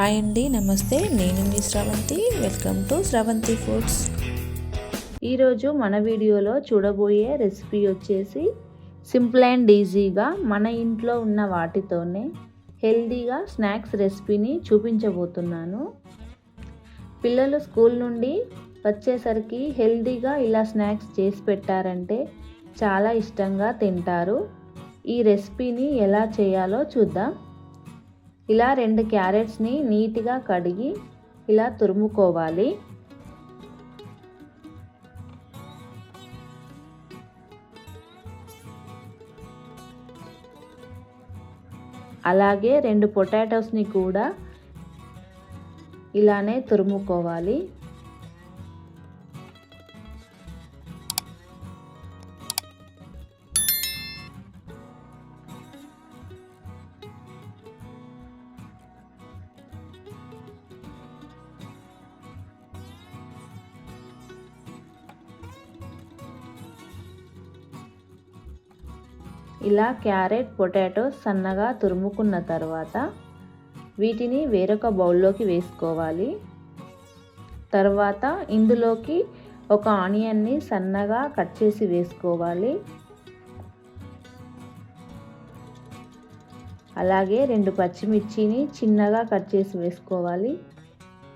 Hi అండి నమస్తే. నేను మీ Sravanthi. Welcome to Sravanthi foods. ఈరోజు మన వీడియోలో చూడబోయే రెసిపీ వచ్చేసి సింపుల్ అండ్ ఈజీగా మన ఇంట్లో ఉన్న వాటితోనే హెల్తీగా స్నాక్స్ రెసిపీని చూపించబోతున్నాను. పిల్లలు స్కూల్ నుండి వచ్చేసరికి హెల్తీగా ఇలా స్నాక్స్ చేసి పెట్టారంటే చాలా ఇష్టంగా తింటారు. ఈ రెసిపీని ఎలా చేయాలో చూద్దాం. ఇలా రెండు క్యారెట్స్ని నీట్గా కడిగి ఇలా తురుముకోవాలి. అలాగే రెండు పొటాటోస్ని కూడా ఇలానే తురుముకోవాలి. ఇలా క్యారెట్ పొటాటో సన్నగా తురుముకున్న తర్వాత వీటిని వేరొక బౌల్లోకి వేసుకోవాలి. తర్వాత ఇందులోకి ఒక ఆనియన్ని సన్నగా కట్ చేసి వేసుకోవాలి. అలాగే రెండు పచ్చిమిర్చిని చిన్నగా కట్ చేసి వేసుకోవాలి.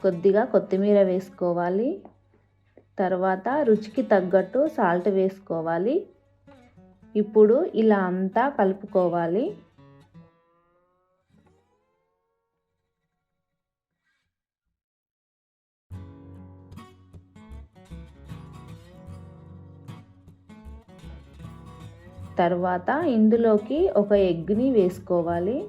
కొద్దిగా కొత్తిమీర వేసుకోవాలి. తర్వాత రుచికి తగ్గట్టు సాల్ట్ వేసుకోవాలి. ఇప్పుడు ఇలా అంతా కలుపుకోవాలి. తర్వాత ఇందులోకి ఒక ఎగ్ని వేసుకోవాలి.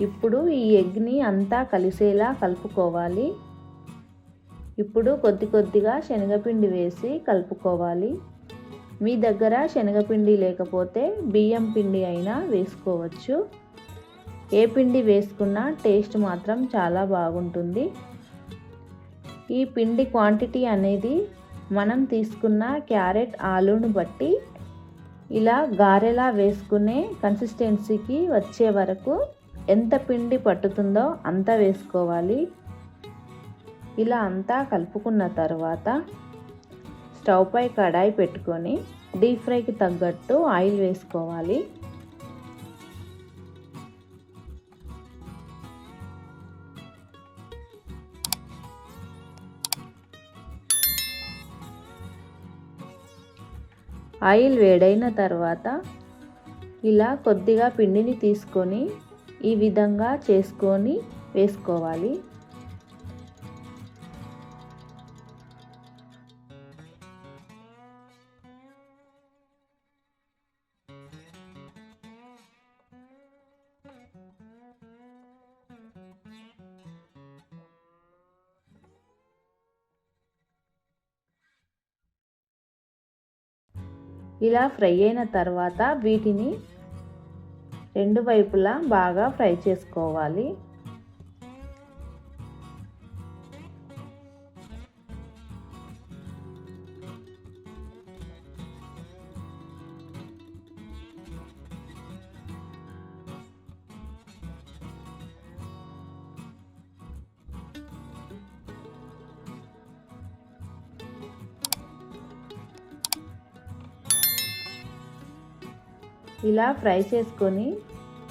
ఇప్పుడు ఈ ఎగ్ని అంతా కలిసేలా కలుపుకోవాలి. ఇప్పుడు కొద్ది కొద్దిగా శనగపిండి వేసి కలుపుకోవాలి. మీ దగ్గర శనగపిండి లేకపోతే బియ్యం పిండి అయినా వేసుకోవచ్చు. ఏ పిండి వేసుకున్నా టేస్ట్ మాత్రం చాలా బాగుంటుంది. ఈ పిండి క్వాంటిటీ అనేది మనం తీసుకున్న క్యారెట్ ఆలూను బట్టి ఇలా గారెలా వేసుకునే కన్సిస్టెన్సీకి వచ్చే వరకు ఎంత పిండి పట్టుతుందో అంత వేసుకోవాలి. ఇలా అంతా కలుపుకున్న తర్వాత స్టవ్ పై కడాయి పెట్టుకొని డీప్ ఫ్రైకి తగ్గట్టు ఆయిల్ వేసుకోవాలి. ఆయిల్ వేడైన తర్వాత ఇలా కొద్దిగా పిండిని తీసుకొని ఈ విధంగా చేసుకొని వేసుకోవాలి. ఇలా ఫ్రై అయిన తర్వాత వీటిని రెండు వైపులా బాగా ఫ్రై చేసుకోవాలి. ఇలా ఫ్రై చేసుకొని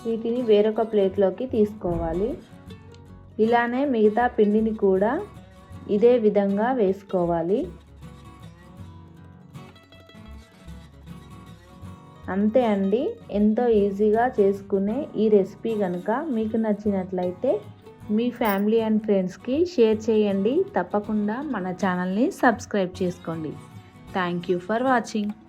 వీటిని వేరొక ప్లేట్లోకి తీసుకోవాలి. ఇలానే మిగతా పిండిని కూడా ఇదే విధంగా వేసుకోవాలి. అంతే అండి. ఎంతో ఈజీగా చేసుకునే ఈ రెసిపీ కనుక మీకు నచ్చినట్లయితే మీ ఫ్యామిలీ అండ్ ఫ్రెండ్స్కి షేర్ చేయండి. తప్పకుండా మన ఛానల్ని సబ్స్క్రైబ్ చేసుకోండి. Thank you for watching.